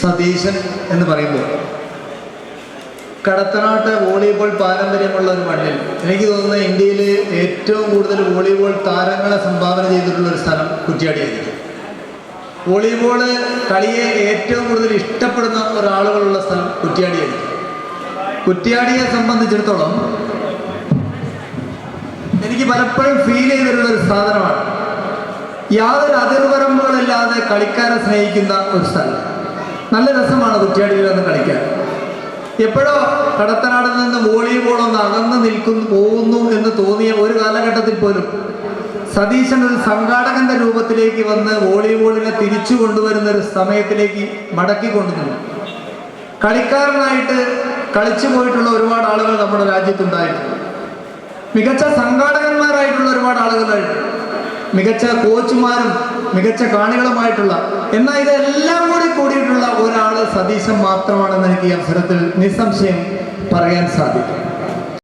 സതീശൻ എന്ന് പറയുമ്പോൾ. കടത്തനാട്ട് വോളിബോൾ പാരമ്പര്യമുള്ള ഒരു മണ്ണിൽ എനിക്ക് തോന്നുന്ന ഇന്ത്യയിലെ ഏറ്റവും കൂടുതൽ വോളിബോൾ താരങ്ങളെ സംഭാവന ചെയ്തിട്ടുള്ള ഒരു സ്ഥലം കുറ്റിയാടിയായിരിക്കും. വോളിബോൾ കളിയെ ഏറ്റവും കൂടുതൽ ഇഷ്ടപ്പെടുന്ന ഒരാളുകളുള്ള സ്ഥലം കുറ്റിയാടിയായിരിക്കും. കുറ്റിയാടിയെ സംബന്ധിച്ചിടത്തോളം എനിക്ക് പലപ്പോഴും ഫീൽ ചെയ്തിട്ടുള്ള ഒരു സാധനമാണ്. യാതൊരു അതിർവരമ്പുകളില്ലാതെ കളിക്കാരെ സ്നേഹിക്കുന്ന ഒരു സ്ഥലം. നല്ല രസമാണ് കുറ്റിയാടിയിൽ വന്ന് കളിക്കാൻ. എപ്പോഴോ കടത്തനാടിൽ നിന്ന് വോളിബോൾ ഒന്ന് അകന്ന് നിൽക്കുന്നു പോകുന്നു എന്ന് തോന്നിയ ഒരു കാലഘട്ടത്തിൽ പോലും സതീശൻ ഒരു സംഘാടകന്റെ രൂപത്തിലേക്ക് വന്ന് വോളിബോളിനെ തിരിച്ചു കൊണ്ടുവരുന്ന ഒരു സമയത്തിലേക്ക് മടക്കി കൊണ്ടുവന്നു. കളിക്കാരനായിട്ട് കളിച്ചു പോയിട്ടുള്ള ഒരുപാട് ആളുകൾ നമ്മുടെ രാജ്യത്തുണ്ടായിട്ടുണ്ട്. മികച്ച സംഘാടകന്മാരായിട്ടുള്ള ഒരുപാട് ആളുകളായിട്ട് മികച്ച കോച്ചുമാരും മികച്ച കാണികളുമായിട്ടുള്ള എന്നാൽ ഇതെല്ലാം കൂടി കൂടിയിട്ടുള്ള സതീശൻ മാത്രമാണെന്ന് എനിക്ക് ഈ അവസരത്തിൽ നിസ്സംശയം പറയാൻ സാധിക്കും.